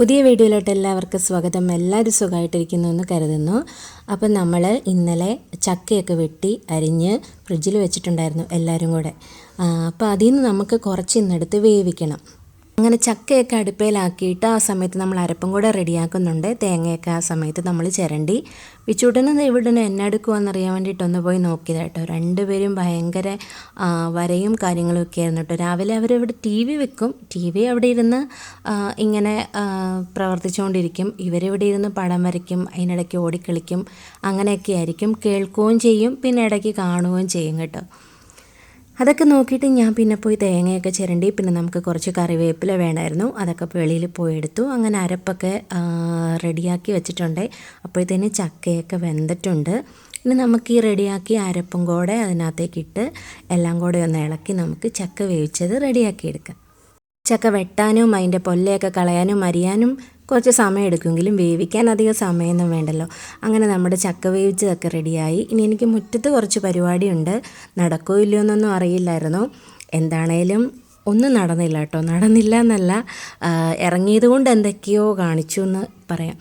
പുതിയ വീഡിയോയിലോട്ട് എല്ലാവർക്കും സ്വാഗതം. എല്ലാവരും സുഖമായിട്ടിരിക്കുന്നു എന്ന് കരുതുന്നു. അപ്പം നമ്മൾ ഇന്നലെ ചക്കയൊക്കെ വെട്ടി അരിഞ്ഞ് ഫ്രിഡ്ജിൽ വെച്ചിട്ടുണ്ടായിരുന്നു എല്ലാവരും കൂടെ. അപ്പോൾ അതിൽ നിന്ന് നമുക്ക് കുറച്ച് ഇന്നെടുത്ത് വേവിക്കണം. അങ്ങനെ ചക്കയൊക്കെ അടുപ്പയിലാക്കിയിട്ട് ആ സമയത്ത് നമ്മൾ അരപ്പും കൂടെ റെഡിയാക്കുന്നുണ്ട്. തേങ്ങയൊക്കെ ആ സമയത്ത് നമ്മൾ ചിരണ്ടി. വിച്ചൂട്ടനും ഇവിടുന്ന് എന്നെ എടുക്കുമെന്നറിയാൻ വേണ്ടിയിട്ടൊന്ന് പോയി നോക്കിയത് കേട്ടോ. രണ്ടുപേരും ഭയങ്കര വരയും കാര്യങ്ങളും ഒക്കെ ആയിരുന്നു കേട്ടോ. രാവിലെ അവരവിടെ ടി വി വെക്കും. ടി വി അവിടെ ഇരുന്ന് ഇങ്ങനെ പ്രവർത്തിച്ചുകൊണ്ടിരിക്കും. ഇവരിവിടെ ഇരുന്ന് പടം വരയ്ക്കും. അതിനിടയ്ക്ക് ഓടിക്കളിക്കും. അങ്ങനെയൊക്കെ ആയിരിക്കും. കേൾക്കുകയും ചെയ്യും. പിന്നെ ഇടയ്ക്ക് കാണുകയും ചെയ്യും കേട്ടോ. അതൊക്കെ നോക്കിയിട്ട് ഞാൻ പിന്നെ പോയി തേങ്ങയൊക്കെ ചിരണ്ടി പിന്നെ നമുക്ക് കുറച്ച് കറിവേപ്പില വേണമായിരുന്നു. അതൊക്കെ വെളിയിൽ പോയി എടുത്തു. അങ്ങനെ അരപ്പൊക്കെ റെഡിയാക്കി വെച്ചിട്ടുണ്ട്. അപ്പോഴത്തേന് ചക്കയൊക്കെ വെന്തിട്ടുണ്ട്. ഇനി നമുക്ക് ഈ റെഡിയാക്കി അരപ്പും കൂടെ അതിനകത്തേക്കിട്ട് എല്ലാം കൂടെ ഒന്ന് ഇളക്കി നമുക്ക് ചക്ക വേവിച്ചത് റെഡിയാക്കി എടുക്കാം. ചക്ക വെട്ടാനും അതിന്റെ പൊല്ലയൊക്കെ കളയാനും അരിയാനും കുറച്ച് സമയം എടുക്കുമെങ്കിലും വേവിക്കാൻ അധികം സമയമൊന്നും വേണ്ടല്ലോ. അങ്ങനെ നമ്മുടെ ചക്ക വേവിച്ചതൊക്കെ റെഡിയായി. ഇനി എനിക്ക് മുറ്റത്ത് കുറച്ച് പരിപാടിയുണ്ട്. നടക്കോ ഇല്ലയോ എന്നൊന്നും അറിയില്ലായിരുന്നു. എന്താണേലും ഒന്നും നടന്നില്ല കേട്ടോ. നടന്നില്ല എന്നല്ല. ഇറങ്ങിയത് കൊണ്ട് എന്തൊക്കെയോ കാണിച്ചു എന്ന് പറയാം.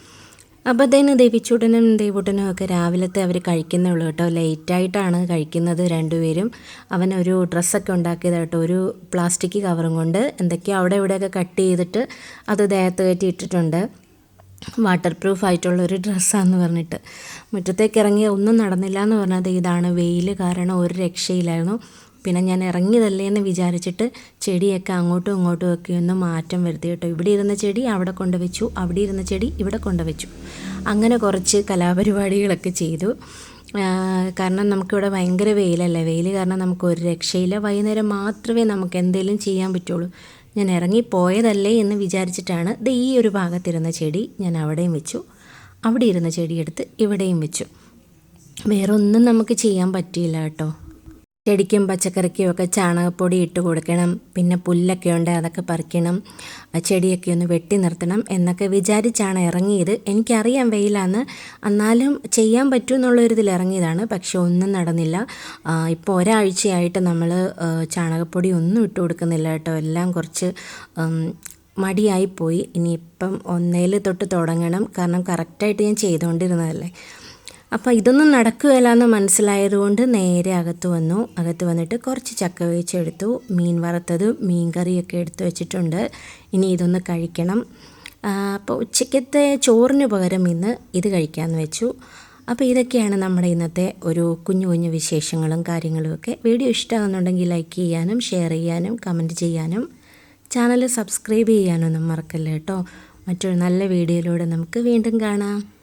അപ്പോഴത്തേന് ദേവിച്ചൂട്ടനും ദേവൂട്ടനും ഒക്കെ രാവിലത്തെ അവർ കഴിക്കുന്നുള്ളൂ കേട്ടോ. ലേറ്റായിട്ടാണ് കഴിക്കുന്നത് രണ്ടുപേരും. അവൻ ഒരു ഡ്രസ്സൊക്കെ ഉണ്ടാക്കിയത് കേട്ടോ ഒരു പ്ലാസ്റ്റിക് കവറും കൊണ്ട് എന്തൊക്കെയോ അവിടെ ഇവിടെയൊക്കെ കട്ട് ചെയ്തിട്ട് അത് ദേഹത്ത് കയറ്റി ഇട്ടിട്ടുണ്ട്. വാട്ടർ പ്രൂഫ് ആയിട്ടുള്ള ഒരു ഡ്രസ്സാന്ന് പറഞ്ഞിട്ട്. മുറ്റത്തേക്ക് ഇറങ്ങി ഒന്നും നടന്നില്ല എന്ന് പറഞ്ഞത് ഇതാണ്. വെയിൽ കാരണം ഒരു രക്ഷയില്ലായിരുന്നു. പിന്നെ ഞാൻ ഇറങ്ങിയതല്ലേ എന്ന് വിചാരിച്ചിട്ട് ചെടിയൊക്കെ അങ്ങോട്ടും ഇങ്ങോട്ടും ഒക്കെ ഒന്ന് മാറ്റം വരുത്തി കേട്ടോ. ഇവിടെ ഇരുന്ന ചെടി അവിടെ കൊണ്ടുവച്ചു അവിടെ ഇരുന്ന ചെടി ഇവിടെ കൊണ്ടുവച്ചു അങ്ങനെ കുറച്ച് കലാപരിപാടികളൊക്കെ ചെയ്തു. കാരണം നമുക്കിവിടെ ഭയങ്കര വെയിലല്ലേ. വെയിൽ കാരണം നമുക്ക് ഒരു രക്ഷയില്ല. വൈകുന്നേരം മാത്രമേ നമുക്ക് എന്തെങ്കിലും ചെയ്യാൻ പറ്റുള്ളൂ. ഞാൻ ഇറങ്ങിപ്പോയതല്ലേ എന്ന് വിചാരിച്ചിട്ടാണ് ഇത് ഈ ഒരു ഭാഗത്തിരുന്ന ചെടി ഞാൻ അവിടെയും വെച്ചു. അവിടെ ഇരുന്ന ചെടിയെടുത്ത് ഇവിടെയും വെച്ചു. വേറൊന്നും നമുക്ക് ചെയ്യാൻ പറ്റിയില്ല കേട്ടോ. ചെടിക്കും പച്ചക്കറിക്കും ഒക്കെ ചാണകപ്പൊടി ഇട്ട് കൊടുക്കണം. പിന്നെ പുല്ലൊക്കെ ഉണ്ട് അതൊക്കെ പറിക്കണം. ചെടിയൊക്കെ ഒന്ന് വെട്ടി നിർത്തണം എന്നൊക്കെ വിചാരിച്ചാണ് ഇറങ്ങിയത്. എനിക്കറിയാം വെയിലാന്ന്. എന്നാലും ചെയ്യാൻ പറ്റും എന്നുള്ളൊരിതിൽ ഇറങ്ങിയതാണ്. പക്ഷെ ഒന്നും നടന്നില്ല. ഇപ്പോൾ ഒരാഴ്ചയായിട്ട് നമ്മൾ ചാണകപ്പൊടി ഒന്നും ഇട്ട് കൊടുക്കുന്നില്ല കേട്ടോ. എല്ലാം കുറച്ച് മടിയായിപ്പോയി ഇനിയിപ്പം ഒന്നേൽ തൊട്ട് തുടങ്ങണം. കാരണം കറക്റ്റായിട്ട് ഞാൻ ചെയ്തുകൊണ്ടിരുന്നതല്ലേ. അപ്പോൾ ഇതൊന്നും നടക്കുകയില്ല എന്ന് മനസ്സിലായതുകൊണ്ട് നേരെ അകത്ത് വന്നു. അകത്ത് വന്നിട്ട് കുറച്ച് ചക്ക വേവിച്ചെടുത്തു. മീൻ വറുത്തത് മീൻ കറിയൊക്കെ എടുത്തു വെച്ചിട്ടുണ്ട്. ഇനി ഇതൊന്ന് കഴിക്കണം. അപ്പോൾ ഉച്ചയ്ക്കത്തെ ചോറിന് പകരം ഇന്ന് ഇത് കഴിക്കാമെന്ന് വെച്ചു. അപ്പോൾ ഇതൊക്കെയാണ് നമ്മുടെ ഇന്നത്തെ ഒരു കുഞ്ഞു കുഞ്ഞു വിശേഷങ്ങളും കാര്യങ്ങളുമൊക്കെ വീഡിയോ ഇഷ്ടമാകുന്നുണ്ടെങ്കിൽ ലൈക്ക് ചെയ്യാനും ഷെയർ ചെയ്യാനും കമന്റ് ചെയ്യാനും ചാനൽ സബ്സ്ക്രൈബ് ചെയ്യാനൊന്നും മറക്കല്ലേ കേട്ടോ. മറ്റൊരു നല്ല വീഡിയോയിലൂടെ നമുക്ക് വീണ്ടും കാണാം.